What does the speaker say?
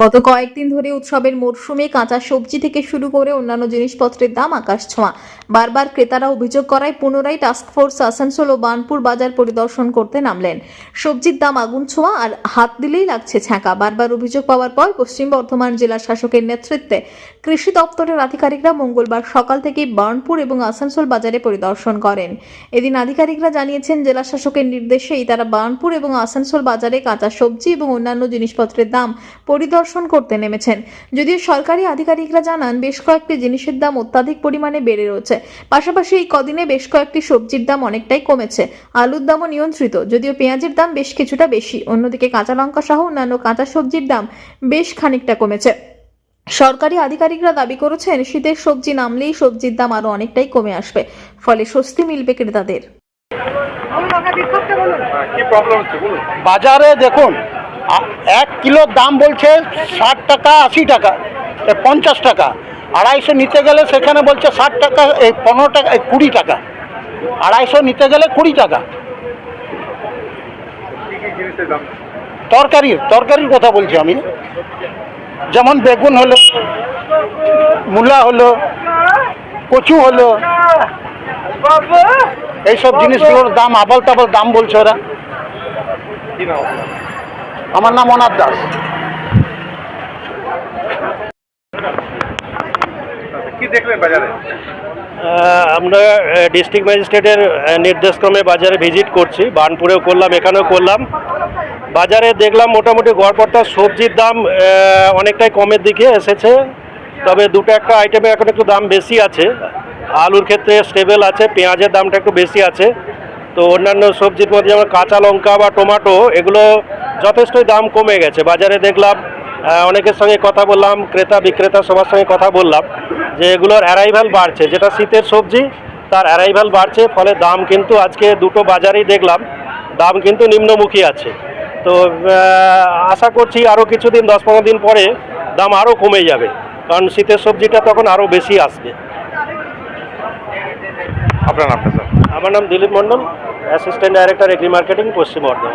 গত কয়েকদিন ধরে উৎসবের মরশুমে কাঁচা সবজি থেকে শুরু করে অন্যান্য জিনিসপত্রের দাম আকাশ ছোঁয়া। বারবার ক্রেতারা অভিযোগ করায় পুনরায় টাস্কফোর্স আসানসোল ও বার্নপুর বাজার পরিদর্শন করতে নামলেন। সবজির দাম আগুন ছোঁয়া আর হাত দিলেই লাগছে ছ্যাঁকা। বারবার অভিযোগ পাওয়ার পর পশ্চিম বর্ধমান জেলা শাসকের নেতৃত্বে কৃষি দপ্তরের আধিকারিকরা মঙ্গলবার সকাল থেকেই বার্নপুর এবং আসানসোল বাজারে পরিদর্শন করেন। এদিন আধিকারিকরা জানিয়েছেন, জেলা শাসকের নির্দেশেই তারা বার্নপুর এবং আসানসোল বাজারে কাঁচা সবজি এবং অন্যান্য জিনিসপত্রের দাম পরিদর্শন করতে নেমেছেন। যদিও সরকারি আধিকারিকরা জানান বেশ কয়েকটি জিনিসের দাম অত্যাধিক পরিমাণে বেড়ে রয়েছে। পাশাপাশি এই কদিনে বেশ কয়েকটি সবজির দাম অনেকটাই কমেছে। আলুর দামও নিয়ন্ত্রিত যদিও পেঁয়াজের দাম বেশ কিছুটা বেশি। অন্যদিকে কাঁচা লঙ্কা সহ অন্যান্য কাঁচা সবজির দাম বেশ খানিকটা কমেছে। সরকারি আধিকারিকরা দাবি করেছেন শীতের সবজি নামলেই সবজির দাম আরও অনেকটাই কমে আসবে। ফলে স্বস্তি মিলবে ক্রেতাদের। কি প্রবলেম হচ্ছে বলুন? বাজারে দেখুন এক কিলোর দাম বলছে ষাট টাকা, আশি টাকা পঞ্চাশ টাকা। আড়াইশো নিতে গেলে সেখানে বলছে ষাট টাকা এই পনেরো টাকা এই কুড়ি টাকা। আড়াইশো নিতে গেলে কুড়ি টাকা। তরকারির তরকারির কথা বলছি আমি। যেমন বেগুন হলো, মূলা হলো, কচু হলো, এইসব জিনিসগুলোর দাম আবল তাবল দাম বলছে ওরা? আমার নাম অনাথ দাস। কি দেখলেন বাজারে? আমরা ডিস্ট্রিক্ট ম্যাজিস্ট্রেটের নির্দেশক্রমে বাজারে ভিজিট করছি। বার্নপুরেও করলাম এখানেও করলাম। বাজারে দেখলাম মোটামুটি গড়পড়টা সবজির দাম অনেকটাই কমের দিকে এসেছে। তবে দুটো একটা আইটেমে এখন একটু দাম বেশি আছে। আলুর ক্ষেত্রে স্টেবল আছে পেঁয়াজের দামটা একটু বেশি আছে। তো অন্যান্য সবজির মধ্যে যেমন কাঁচা লঙ্কা বা টমেটো এগুলো যথেষ্টই দাম কমে গেছে। বাজারে দেখলাম অনেকের সঙ্গে কথা বললাম ক্রেতা বিক্রেতা সবার সঙ্গে কথা বললাম যে এগুলোর অ্যারাইভাল বাড়ছে। যেটা শীতের সবজি তার অ্যারাইভাল বাড়ছে ফলে দাম কিন্তু আজকে দুটো বাজারেই দেখলাম দাম কিন্তু নিম্নমুখী আছে। তো আশা করছি আরও কিছুদিন দশ পনেরো দিন পরে দাম আরও কমে যাবে কারণ শীতের সবজিটা তখন আরও বেশি আসবে। আপনার স্যার? আমার নাম Dilip Mondal assistant director agri marketing Paschim Bardhaman.